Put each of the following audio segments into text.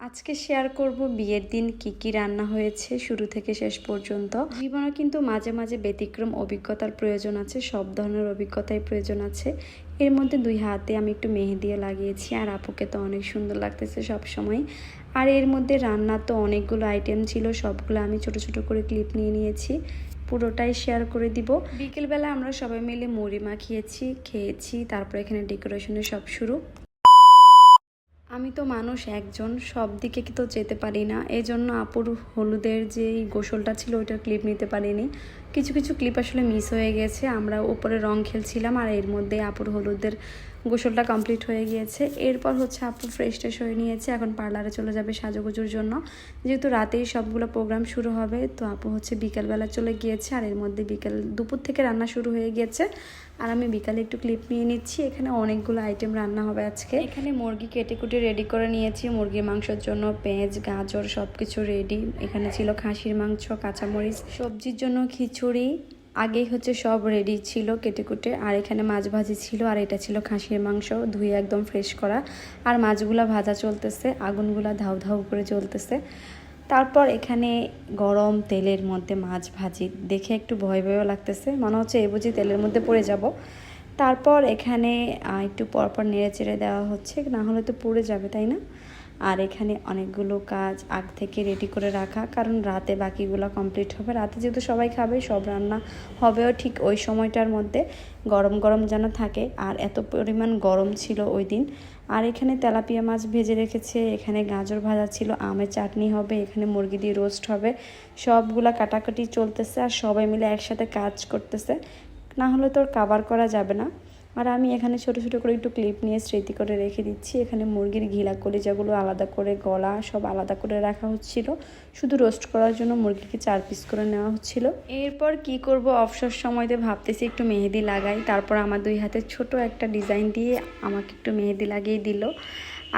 আজকে শেয়ার করব বিয়ের দিন কি কি রান্না হয়েছে শুরু থেকে শেষ পর্যন্ত। জীবনে কিন্তু মাঝে মাঝে ব্যতিক্রম অভিজ্ঞতার প্রয়োজন আছে, সব ধরনের অভিজ্ঞতাই প্রয়োজন আছে। এর মধ্যে দুই হাতে আমি একটু মেহেদিও লাগিয়েছি, আর আপুকে তো অনেক সুন্দর লাগতেছে সব সময় আর এর মধ্যে রান্না তো অনেকগুলো আইটেম ছিল, সবগুলো আমি ছোট ছোট করে ক্লিপ নিয়ে নিয়েছি। পুরোটাই শেয়ার করে দিব। বিকেলবেলা আমরা সবাই মিলে মুড়ি মাখিয়েছি, খেয়েছি, তারপর এখানে ডেকোরেশনের সব শুরু। আমি তো মানুষ, একজন, সব দিকে কি তো যেতে পারি না। এই জন্য আপুর হলুদের যে গোসলটা ছিল, ওইটার ক্লিপ নিতে পারিনি। কিছু কিছু ক্লিপ আসলে মিস হয়ে গেছে। আমরা উপরে রং খেলছিলাম আর এর মধ্যে আপুর হলুদের গোসলটা কমপ্লিট হয়ে গিয়েছে। এরপর হচ্ছে আপু ফ্রেশ ট্রেশ হয়ে নিয়েছে। এখন পার্লারে চলে যাবে সাজুগুজুর জন্য। যেহেতু রাতেই সবগুলো প্রোগ্রাম শুরু হবে, তো আপু হচ্ছে বিকালবেলা চলে গিয়েছে আর এর মধ্যে বিকেল দুপুর থেকে রান্না শুরু হয়ে গিয়েছে। আর আমি বিকালে একটু ক্লিপ নিয়ে নিচ্ছি। এখানে অনেকগুলো আইটেম রান্না হবে আজকে। এখানে মুরগি কেটে কুটে রেডি করে নিয়েছি। মুরগির মাংসের জন্য পেঁয়াজ, গাজর সব কিছু রেডি এখানে ছিল খাসির মাংস, কাঁচামরিচ। সবজির জন্য খিচুড়ি আগেই হচ্ছে সব রেডি ছিল কেটে কুটে আর এখানে মাছ ভাজি ছিল, আর এটা ছিল খাসির মাংস ধুয়ে একদম ফ্রেশ করা। আর মাছগুলা ভাজা চলতেছে, আগুনগুলা ধাউ ধাউ করে চলতেছে। তারপর এখানে গরম তেলের মধ্যে মাছ ভাজি। দেখে একটু ভয় ভয়ও লাগতেছে, মনে হচ্ছে এই বুঝি তেলের মধ্যে পড়ে যাব। তারপর এখানে একটু পরপর নেড়ে চেড়ে দেওয়া হচ্ছে, না হলে তো পড়ে যাবে, তাই না? আর এখানে অনেকগুলো কাজ আগ থেকে রেডি করে রাখা, কারণ রাতে বাকিগুলো কমপ্লিট হবে। রাতে যেহেতু সবাই খাবে, সব রান্না হবেও ঠিক ওই সময়টার মধ্যে। গরম গরম যেন থাকে, আর এত পরিমাণ গরম ছিল ওই দিন। আর এখানে তেলাপিয়া মাছ ভেজে রেখেছে, এখানে গাজর ভাজা ছিল, আমের চাটনি হবে, এখানে মুরগি দিয়ে রোস্ট হবে। সবগুলা কাটাকাটি চলতেছে আর সবাই মিলে একসাথে কাজ করতেছে। না হলে তোর কাভার করা যাবে না। আর আমি এখানে ছোট ছোট করে একটু ক্লিপ নিয়ে স্মৃতি করে রেখে দিচ্ছি। এখানে মুরগির ঘিলা কলিজাগুলো আলাদা করে, গলা সব আলাদা করে রাখা হচ্ছিল। শুধু রোস্ট করার জন্য মুরগিকে চার পিস করে নেওয়া হচ্ছিল। এরপর কি করব? অবসর সময়তে ভাবতেছি একটু মেহেদি লাগাই। তারপর আমার দুই হাতে ছোট একটা ডিজাইন দিয়ে আমাকে একটু মেহেদি লাগিয়ে দিল।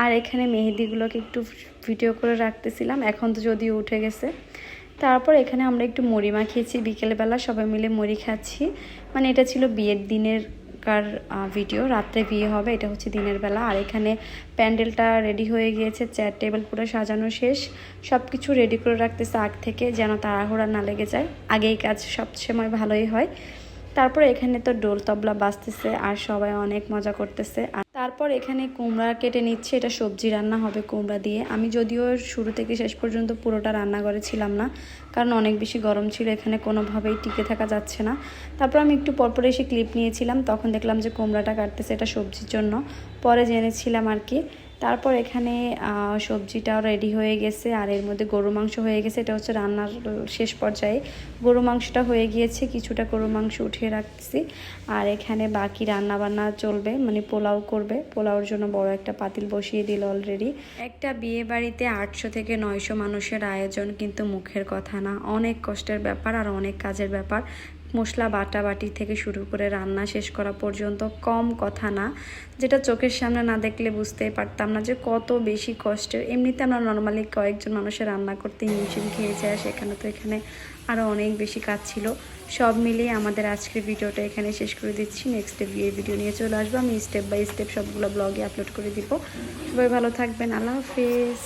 আর এখানে মেহেদিগুলোকে একটু ভিডিও করে রাখতেছিলাম। এখন তো যদিও উঠে গেছে। তারপর এখানে আমরা একটু মুড়ি মাখিয়েছি। বিকেলবেলা সবাই মিলে মুড়ি খাচ্ছি। মানে এটা ছিল বিয়ের দিনের কার ভিডিও রাত্রে বিয়ে হবে, এটা হচ্ছে দিনের বেলা। আর এখানে প্যান্ডেলটা রেডি হয়ে গিয়েছে চেয়ার টেবিল পুরো সাজানো শেষ। সব কিছু রেডি করে রাখতেছে আগ থেকে, যেন তাড়াহুড়া না লেগে যায়। আগেই কাজ সব সময় ভালোই হয়। তারপরে এখানে তো ডোল তবলা বাজতেছে, আর সবাই অনেক মজা করতেছে। আর তারপর এখানে কুমড়া কেটে নিচ্ছে, এটা সবজি রান্না হবে কুমড়া দিয়ে। আমি যদিও শুরু থেকে শেষ পর্যন্ত পুরোটা রান্নাঘরে ছিলাম না, কারণ অনেক বেশি গরম ছিল, এখানে কোনোভাবেই টিকে থাকা যাচ্ছে না। তারপর আমি একটু পরপর এসে ক্লিপ নিয়েছিলাম, তখন দেখলাম যে কুমড়াটা কাটতেছে এটা সবজির জন্য। পরে জেনেছিলাম আর কি তারপর এখানে সবজিটাও রেডি হয়ে গেছে আর এর মধ্যে গরু মাংস হয়ে গেছে। এটা হচ্ছে রান্নার শেষ পর্যায়ে। গরু মাংসটা হয়ে গিয়েছে, কিছুটা গরু মাংস উঠিয়ে রাখছি। আর এখানে বাকি রান্না বান্না চলবে মানে পোলাও করবে। পোলাওর জন্য বড় একটা পাতিল বসিয়ে দিল অলরেডি একটা বিয়ে বাড়িতে আটশো থেকে নয়শো মানুষের আয়োজন কিন্তু মুখের কথা না। অনেক কষ্টের ব্যাপার আর অনেক কাজের ব্যাপার। মশলা বাটা বাটি থেকে শুরু করে রান্না শেষ করা পর্যন্ত কম কথা না, যেটা চোখের সামনে না দেখলে বুঝতেই পারতাম না যে কত বেশি কষ্টের। এমনিতে আমরা নর্মালি কয়েকজন মানুষের রান্না করতে হিমশিম খেয়েছে আর সেখানে তো এখানে আরও অনেক বেশি কাজ ছিল। সব মিলিয়ে আমাদের আজকের ভিডিওটা এখানে শেষ করে দিচ্ছি। নেক্সট বিয়ের ভিডিও নিয়ে চলে আসব। আমি স্টেপ বাই স্টেপ সবগুলো ব্লগে আপলোড করে দিব। সবাই ভালো থাকবেন। আল্লাহ হাফেজ।